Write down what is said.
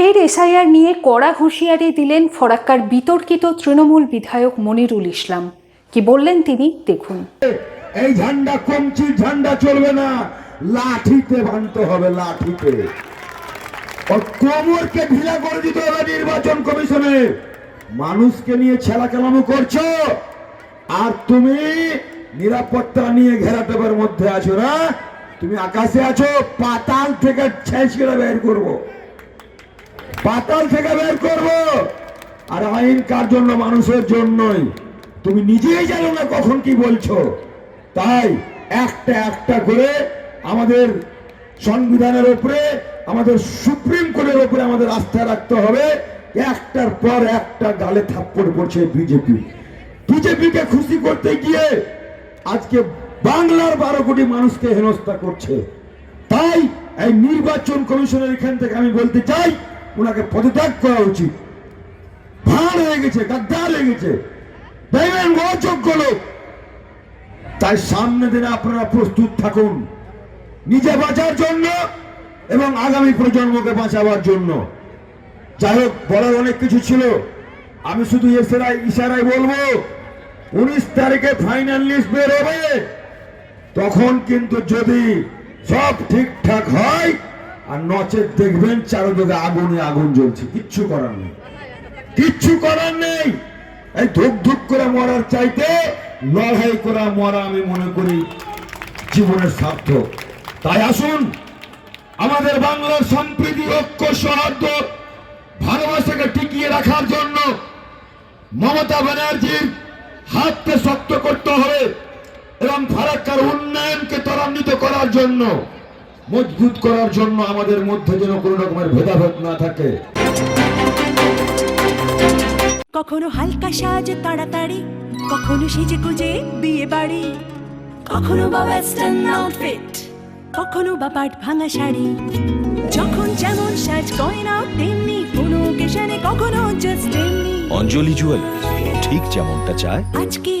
ফের এসআইআর নিয়ে কড়া হুঁশিয়ারি দিলেন ফরাক্কার বিতর্কিত তৃণমূল বিধায়ক মনিরুল ইসলাম। কি বললেন তিনি, দেখুন। এই ঝান্ডা কমছি ঝান্ডা চলবে না, লাঠিতে ভাঙতে হবে, লাঠিতে। কোমরকে ঢিলা করে দিতে হবে নির্বাচন কমিশনে। মানুষকে নিয়ে ছেলা কেলামো করছ, আর তুমি নিরাপত্তা নিয়ে ঘেরাটোপের মধ্যে আছো না? তুমি আকাশে আছো, পাতাল থেকে ছেঁচড়ে বের করব। পাতাল থেকে বের করব। আর আইন কার জন্য? মানুষের জন্যই। তুমি নিজেই জানো না কখন কি বলছো। তাই একটা একটা করে আমাদের সংবিধানের উপরে আমাদের সুপ্রিম কোর্টের উপরে আমাদের আস্থা রাখতে হবে। একটার পর একটা গালে থাপ্পড় পড়ছে বিজেপি। বিজেপিকে খুশি করতে গিয়ে আজকে বাংলার বারো কোটি মানুষকে হেনস্থা করছে। তাই এই নির্বাচন কমিশনের এখান থেকে আমি বলতে চাই ওনাকে পদত্যাগ করা উচিত। ভাঁড় হয়ে গেছে, গাদ্দার হয়ে গেছে। দেখবেন অযোগ্য লোক। তাই সামনে দিনে আপনারা প্রস্তুত থাকুন। নিজে বাঁচার জন্য এবং আগামী প্রজন্মকে বাঁচাবার জন্য। যাই হোক, বলার অনেক কিছু ছিল। আমি শুধু এসেরাই ইশারায় বলব, উনিশ তারিখে ফাইনাল লিস্ট বের হবে। তখন কিন্তু যদি সব ঠিকঠাক হয় আর নচেত দেখবেন চারদিকে আগুনে আগুন জ্বলছে। কিচ্ছু করার নেই। কিচ্ছু করার নেই। এই ধুক ধুক করে মরার চাইতে লড়াই করা, মরা আমি মনে করি জীবনের সার্থক। তাই আসুন, আমাদের বাংলার সম্প্রীতি ঐক্য, সৌহার্দ্য, ভালোবাসাকে টিকিয়ে রাখার জন্য মমতা ব্যানার্জির হাতকে শক্ত করতে হবে এবং ফারাক্কার উন্নয়নকে ত্বরান্বিত করার জন্য মজবুত করার জন্য আমাদের মধ্যে যেন কোনো রকমের ভেদাভেদ না থাকে। কখনো হালকা সাজ তাড়াতাড়ি কখনো সেজে গুজে বিয়ে বাড়ি। কখনো বা ওয়েস্টার্ন আউটফিট কখনো বা পাট ভাঙা শাড়ি। যখন যেমন সাজ গয়না তেমনি কোনো ওকেশনে কখনো জাস্ট তেমনি। অঞ্জলি জুয়েলার্স ঠিক যেমনটা চায়। আজকে